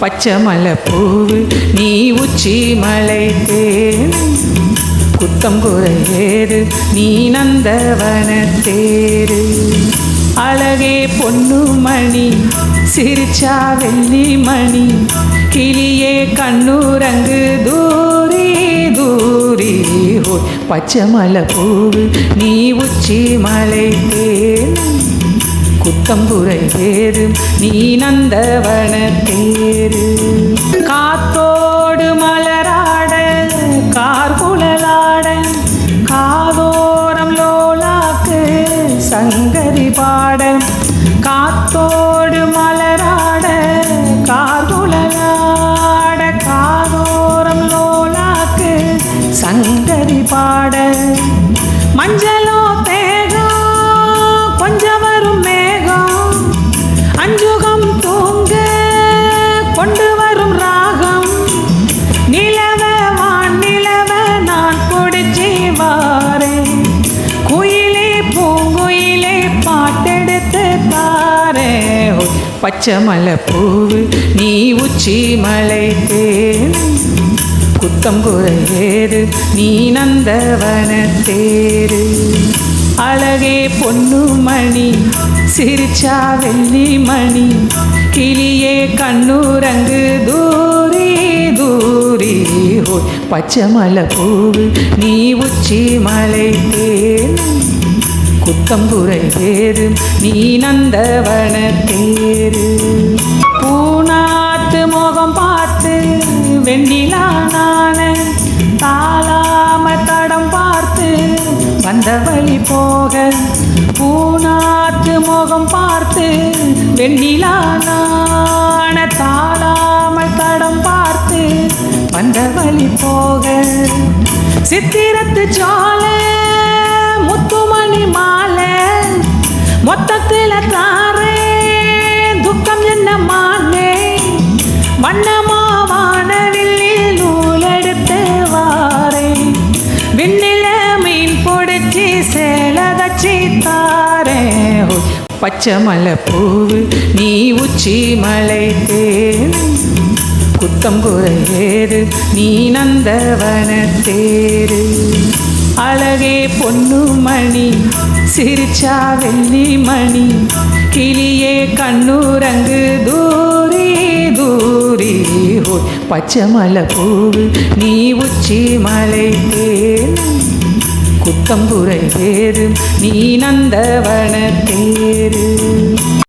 பச்சை மலை பூவு நீ உச்சி மலை தேன் குத்தம் குறையேறு நீ நந்தவன தேரு. அழகே பொண்ணு மணி சிரிச்சா வெள்ளி மணி. கிளியே கண்ணூரங்கு தூரி தூரி பச்சை மலை பூவு நீ உச்சி மலை தேன் குத்தம்புரை வேறு நீ நந்தவன தேரு காத்தோடு மலராட கார்குழலாட காதோரம் லோலாக்கு சங்கரி பாட. காத்தோடு மலராட கார்குழலாட காதோரம் லோலாக்கு சங்கரி பாட. மஞ்சளோ பச்சை மலை பூவு நீ உச்சி மலை தேன் குத்தம் குறையேறு நீ நந்தவன தேரு. அழகே பொண்ணு மணி சிரிச்சா வெள்ளி மணி. கிளியே கண்ணூரங்கு தூரி தூரி பச்சை மலை பூவு நீ உச்சி மலை தேன் புத்தம்புரை குறை வேறு நீ நந்தவன தேரு பூனாத்து முகம் பார்த்து வெண்ணிலா நான தாளாம தடம் பார்த்து வந்த வழி போக. பூனாத்து முகம் பார்த்து வெண்ணிலா நான தாளாம தடம் பார்த்து வந்த வழி போக. சித்திரத்து சோலை பச்சை மலை பூவு நீ உச்சி மலை தேன் குத்தம் குறையேறு நீ நந்தவன தேரு. அழகே பொண்ணு மணி சிரிச்சா வெள்ளி மணி. கிளியே கண்ணூரங்கு தூரி தூரி பச்சை மலை பூவு நீ உச்சி மலை தேன் குத்தம்புரை வேறு நீ நந்தவன தேரு.